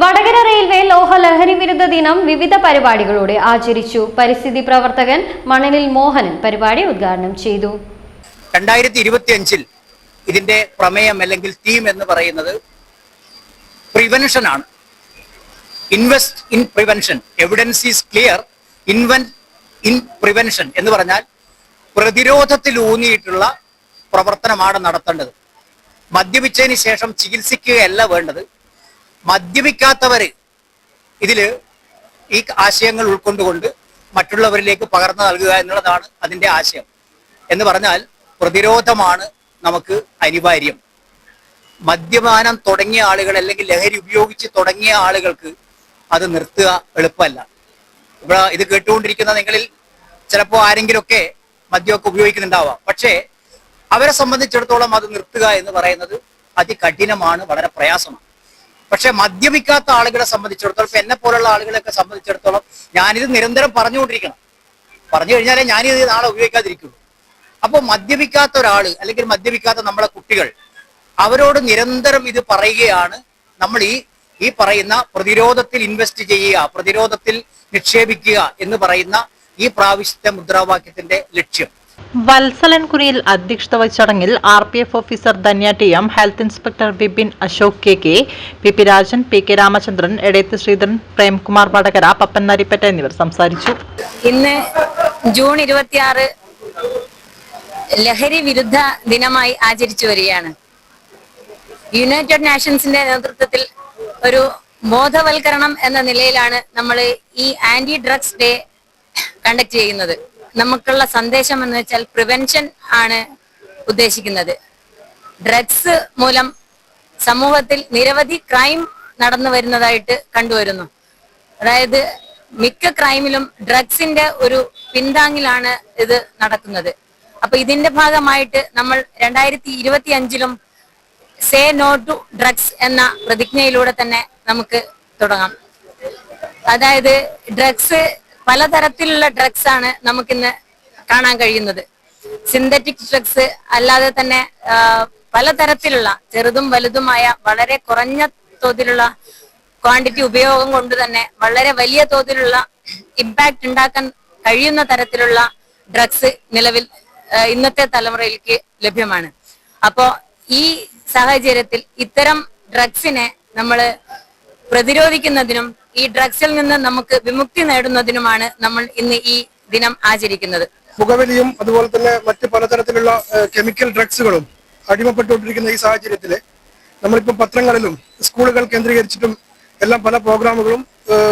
Vadakara railway ലോഹ ലഹരി വിരുദ്ധ ദിനം വിവിധ പരിപാടികളോടെ ആചരിച്ചു. പരിസ്ഥിതി പ്രവർത്തകൻ മണലിൽ മോഹനൻ പരിപാടി ഉദ്ഘാടനം ചെയ്തു. രണ്ടായിരത്തി ഇരുപത്തി അഞ്ചിൽ ഇതിന്റെ പ്രമേയം അല്ലെങ്കിൽ തീം എന്ന് പറയുന്നത് പ്രിവെൻഷൻ ആണ് invest in prevention. Evidence is clear. Invent in prevention എന്ന് പറഞ്ഞാൽ പ്രതിരോധത്തിൽ ഊന്നിയിട്ടുള്ള പ്രവർത്തനമാണ് നടത്തേണ്ടത്. മദ്യപിച്ചതിന് ശേഷം ചികിത്സിക്കുകയല്ല വേണ്ടത്. മദ്യപിക്കാത്തവര് ഇതിൽ ഈ ആശയങ്ങൾ ഉൾക്കൊണ്ടുകൊണ്ട് മറ്റുള്ളവരിലേക്ക് പകർന്നു നൽകുക എന്നുള്ളതാണ് അതിന്റെ ആശയം. എന്ന് പറഞ്ഞാൽ പ്രതിരോധമാണ് നമുക്ക് അനിവാര്യം. മദ്യപാനം തുടങ്ങിയ ആളുകൾ അല്ലെങ്കിൽ ലഹരി ഉപയോഗിച്ച് തുടങ്ങിയ ആളുകൾക്ക് അത് നിർത്തുക എളുപ്പമല്ല. ഇവിടെ ഇത് കേട്ടുകൊണ്ടിരിക്കുന്ന നിങ്ങളിൽ ചിലപ്പോൾ ആരെങ്കിലുമൊക്കെ മദ്യമൊക്കെ ഉപയോഗിക്കുന്നുണ്ടാവാം. പക്ഷേ അവരെ സംബന്ധിച്ചിടത്തോളം അത് നിർത്തുക എന്ന് പറയുന്നത് അതികഠിനമാണ് വളരെ പ്രയാസമാണ്. പക്ഷെ മദ്യപിക്കാത്ത ആളുകളെ സംബന്ധിച്ചിടത്തോളം ഇപ്പൊ എന്നെ പോലുള്ള ആളുകളെയൊക്കെ സംബന്ധിച്ചിടത്തോളം ഞാനിത് നിരന്തരം പറഞ്ഞുകൊണ്ടിരിക്കണം. പറഞ്ഞു കഴിഞ്ഞാലേ ഞാനിത് നാളെ ഉപയോഗിക്കാതിരിക്കുള്ളൂ. അപ്പോൾ മദ്യപിക്കാത്ത ഒരാൾ അല്ലെങ്കിൽ മദ്യപിക്കാത്ത നമ്മളെ കുട്ടികൾ അവരോട് നിരന്തരം ഇത് പറയുകയാണ്. നമ്മൾ ഈ ഈ പറയുന്ന പ്രതിരോധത്തിൽ ഇൻവെസ്റ്റ് ചെയ്യുക പ്രതിരോധത്തിൽ നിക്ഷേപിക്കുക എന്ന് പറയുന്ന ഈ പ്രാവശ്യത്തെ മുദ്രാവാക്യത്തിന്റെ ലക്ഷ്യം. വത്സലൻകുരിയിൽ അധ്യക്ഷത വഹിച്ച ചടങ്ങിൽ R P F officer Dhanya T M health inspector Bipin Ashok K K P P Rajan P K Ramachandran Edayath Sreedharan Premkumar Vadakara Pappan Narippatta എന്നിവർ സംസാരിച്ചു. ഇന്ന് ജൂൺ ഇരുപത്തിയാറ് ലഹരി വിരുദ്ധ ദിനമായി ആചരിച്ചു വരികയാണ്. യുണൈറ്റഡ് നാഷൻസിന്റെ നേതൃത്വത്തിൽ ഒരു ബോധവൽക്കരണം എന്ന നിലയിലാണ് നമ്മൾ ഈ ആന്റി ഡ്രഗ്സ് ഡേ കണ്ടക്ട് ചെയ്യുന്നത്. നമുക്കുള്ള സന്ദേശം എന്ന് വെച്ചാൽ പ്രിവെൻഷൻ ആണ് ഉദ്ദേശിക്കുന്നത്. ഡ്രഗ്സ് മൂലം സമൂഹത്തിൽ നിരവധി ക്രൈം നടന്നു വരുന്നതായിട്ട് കണ്ടുവരുന്നു. അതായത് മിക്ക ക്രൈമിലും ഡ്രഗ്സിന്റെ ഒരു പിന്താങ്ങിലാണ് ഇത് നടക്കുന്നത്. അപ്പൊ ഇതിന്റെ ഭാഗമായിട്ട് നമ്മൾ രണ്ടായിരത്തി ഇരുപത്തി അഞ്ചിലും സേ നോ ടു ഡ്രഗ്സ് എന്ന പ്രതിജ്ഞയിലൂടെ തന്നെ നമുക്ക് തുടങ്ങാം. അതായത് ഡ്രഗ്സ് പലതരത്തിലുള്ള ഡ്രഗ്സ് ആണ് നമുക്കിന്ന് കാണാൻ കഴിയുന്നത്. സിന്തറ്റിക് ഡ്രഗ്സ് അല്ലാതെ തന്നെ പലതരത്തിലുള്ള ചെറുതും വലുതുമായ വളരെ കുറഞ്ഞ തോതിലുള്ള ക്വാണ്ടിറ്റി ഉപയോഗം കൊണ്ട് തന്നെ വളരെ വലിയ തോതിലുള്ള ഇമ്പാക്ട് ഉണ്ടാക്കാൻ കഴിയുന്ന തരത്തിലുള്ള ഡ്രഗ്സ് നിലവിൽ ഇന്നത്തെ തലമുറയിലേക്ക് ലഭ്യമാണ്. അപ്പോ ഈ സാഹചര്യത്തിൽ ഇത്തരം ഡ്രഗ്സിനെ നമ്മൾ പ്രതിരോധിക്കുന്നതിനും ഈ ഡ്രഗ്സിൽ നിന്ന് നമുക്ക് വിമുക്തി നേടുന്നതിനുമാണ് നമ്മൾ ഇന്ന് ഈ ദിനം ആചരിക്കുന്നത്. പുകവലിയും അതുപോലെ തന്നെ മറ്റു പലതരത്തിലുള്ള കെമിക്കൽ ഡ്രഗ്സുകളും അടിമപ്പെട്ടുകൊണ്ടിരിക്കുന്ന ഈ സാഹചര്യത്തിൽ നമ്മളിപ്പോൾ പത്രങ്ങളിലും സ്കൂളുകൾ കേന്ദ്രീകരിച്ചിട്ടും എല്ലാം പല പ്രോഗ്രാമുകളും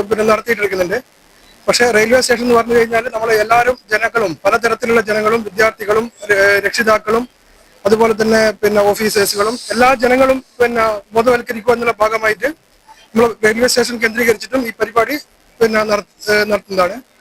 പിന്നെ നടത്തിയിട്ടിരിക്കുന്നുണ്ട്. പക്ഷേ റെയിൽവേ സ്റ്റേഷൻ എന്ന് പറഞ്ഞു കഴിഞ്ഞാൽ നമ്മൾ എല്ലാവരും ജനങ്ങളും പലതരത്തിലുള്ള ജനങ്ങളും വിദ്യാർത്ഥികളും രക്ഷിതാക്കളും അതുപോലെ തന്നെ പിന്നെ ഓഫീസേഴ്സുകളും എല്ലാ ജനങ്ങളും പിന്നെ ബോധവൽക്കരിക്കുക എന്നുള്ള ഭാഗമായിട്ട് നമ്മൾ റെയിൽവേ സ്റ്റേഷൻ കേന്ദ്രീകരിച്ചിട്ടും ഈ പരിപാടി പിന്നെ നടത്തുന്നതാണ്.